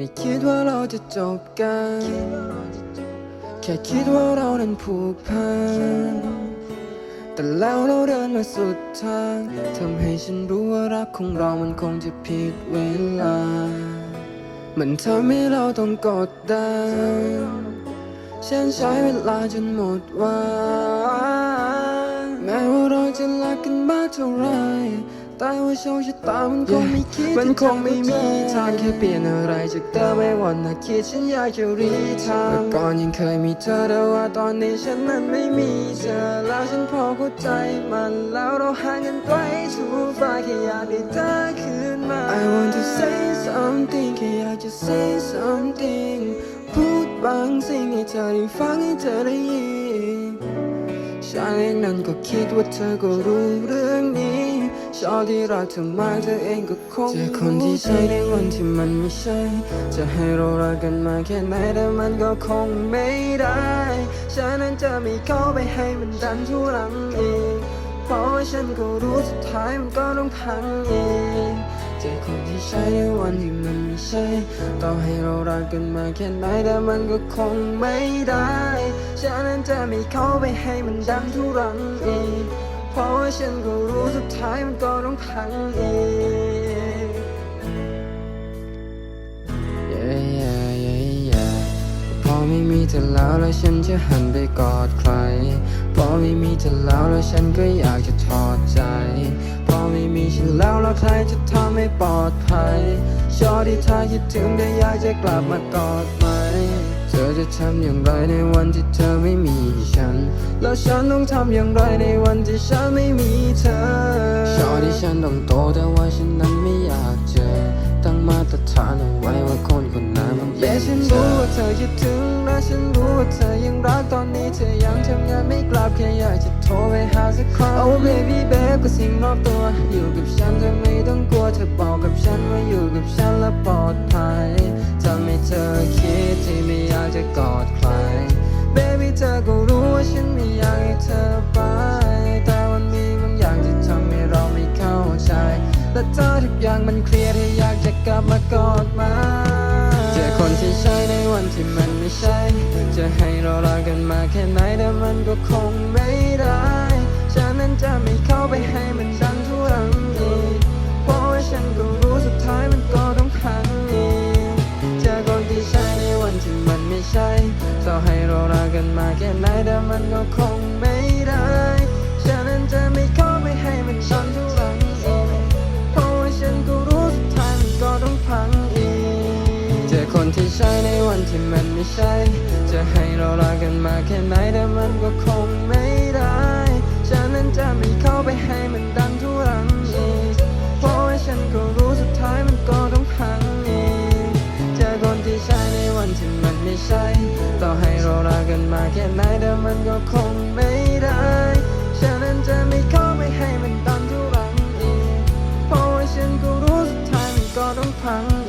ไม่คิดว่าเราจะจบกัน แค่คิดว่าเรานั้นผูกพัน แต่แล้วเราเดินมาสุดทางทำให้ฉันรู้ว่ารักของเรามันคงจะผิดเวลา มันทำให้เราต้องกดดันฉันใช้เวลาจนหมดวันแม้ว่าเราจะรักกันมากเท่าไร แต่ว่าโชคชะตามันคงไม่คิดมันคงไม่มีทางแค่เปลี่ยนอะไรจากเดิมไม่วันนาคิดฉันอยากจะรีทางเมื่อก่อนยังเคยมีเธอแต่ว่าตอนนี้ฉันนั้นไม่มีเธอแล้วฉันพอเข้าใจมันแล้วเราห่างกันไกลทุกฝ่ายแค่อยากได้เธอคืนมา I want to say something แค่อยากจะ say something พูดบางสิ่งให้เธอได้ฟังให้เธอได้ยินฉันเองนั้นก็คิดว่าเธอก็รู้เรื่องนี้ ชอบที่รักเธอมากเธอเองก็คงเจอคนที่ใช่ในวันที่มันไม่ใช่ จะให้เรารักกันมาแค่ไหนแต่มันก็คงไม่ได้ ฉันนั้นจะไม่เข้าไปให้มันดันทุรังอีกเพราะว่าฉันก็รู้สุดท้ายมันก็ต้องพังอีกเจอคนที่ใช่ในวันที่มันไม่ใช่ ต่อให้เรารักกันมาแค่ไหนแต่มันก็คงไม่ได้ฉันนั้นจะไม่เข้าไปให้มันดันทุรังอีก เพราะว่าฉันก็รู้สุดท้ายมันก็ต้องพังอีก Yeah yeah yeah yeah พอไม่มีเธอแล้วแล้วฉันจะหันไปกอดใคร พอไม่มีเธอแล้วแล้วฉันก็อยากจะถอดใจ พอไม่มีฉันแล้วแล้วใครจะทำให้ปลอดภัยชอที่เธอคิดถึงแต่อยากจะกลับมากอดไหม อจะทำอย่างไรในวันที่เธอไม่มีฉัน แล้วฉันต้องทำอย่างไรในวันที่ฉันไม่มีเธอชอที่ฉันต้องโตแต่ว่าฉันนั้นไม่อยากเจอ ตั้งมาตรฐานเอาไว้ว่าคนคนนั้นมันเป็นฉันรู้ว่าเธอคิดถึงและฉันรู้ว่าเธอยังรักตอนนี้เธอยังทำงานไม่กลับแค่อยากจะโทรไปหาสักครั้ง Oh baby babe ก็สิ่งรอบตัวอยู่กับฉันเธอไม่ต้องกลัวเธอบอกกับฉันว่าอยู่กับฉันและปลอดภัยทำให้เธอคิดที่ไม่อยาก จะกอดใคร Baby เธอก็รู้ว่าฉันไม่อยากให้เธอไป แต่วันมีบางอย่างที่ทำให้เราไม่เข้าใจ และเธอทุกอย่างมันเคลียร์ให้อยากจะกลับมากอดมาเจอคนที่ใช่ในวันที่มันไม่ใช่ จะให้เรารักกันมาแค่ไหนแต่มันก็คงไม่ได้ แต่มันก็คงไม่ได้ฉันนั้นจะไม่เข้าไปให้มันชอนทุรังอีกเพราะว่าฉันก็รู้สุดท้ายมันก็ต้องพังอีกเจอคนที่ใช่ในวันที่มันไม่ใช่ จะให้เรารักกันมาแค่ไหนแต่มันก็คงไม่ มันก็คงไม่ได้ฉะนนั้นจะไม่ขอไม่ให้มันตันทุรังอีกเพราะว่าฉันก็รู้สุดท้ายมันก็ต้องพัง